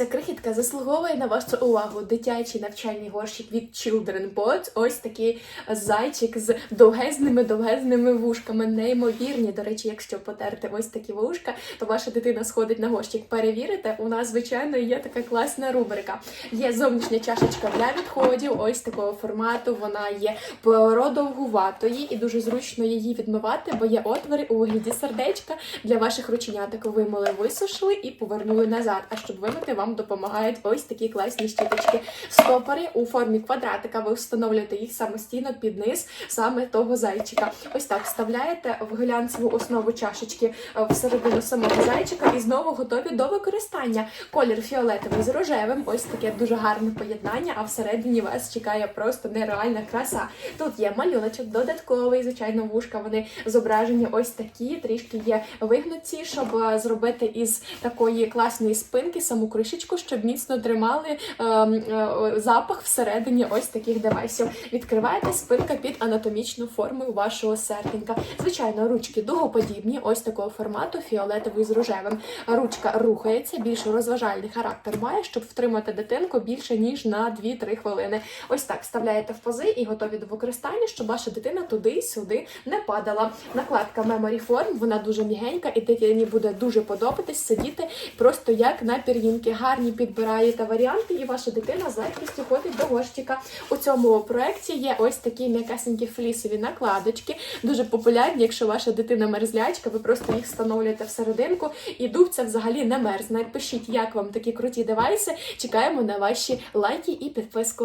Ця крихітка заслуговує на вашу увагу. Дитячий навчальний горщик від Children Bots. Ось такий зайчик з довгезними довгезними вушками. Неймовірні. До речі, якщо потерти ось такі вушка, то ваша дитина сходить на горщик. Перевірите, у нас звичайно є така класна рубрика. Є зовнішня чашечка для відходів, ось такого формату. Вона є продовгуватої і дуже зручно її відмивати, бо є отвори у вигляді сердечка для ваших рученяток. Вимили, висушили і повернули назад. А щоб вимити, вам допомагають ось такі класні щіточки. Стопори у формі квадратика. Ви встановлюєте їх самостійно під низ саме того зайчика. Ось так вставляєте в глянцеву основу чашечки е, всередину самого зайчика і знову готові до використання. Колір фіолетовий з рожевим. Ось таке дуже гарне поєднання. А всередині вас чекає просто нереальна краса. Тут є малюночок додатковий, звичайно, вушка. Вони зображені ось такі, трішки є вигнуті, щоб е, зробити із такої класної спинки саму кришечку, щоб міцно тримали е, е, запах всередині ось таких девайсів. Відкриваєте спинка під анатомічну форму вашого серденька. Звичайно, ручки дугоподібні, ось такого формату, фіолетовий з рожевим. Ручка рухається, більш розважальний характер має, щоб втримати дитинку більше ніж на 2-3 хвилини. Ось так вставляєте в пози і готові до використання, щоб ваша дитина туди-сюди не падала. Накладка Memory Form, вона дуже м'ягенька, і дитині буде дуже подобатись сидіти просто як на пір'їнки. Гарні підбираєте варіанти, і ваша дитина з легкістю ходить до горщика. У цьому проєкті є ось такі м'якесенькі флісові накладочки, дуже популярні. Якщо ваша дитина мерзлячка, ви просто їх встановлюєте всерединку, і дубця взагалі не мерзне. Пишіть, як вам такі круті девайси. Чекаємо на ваші лайки і підписку.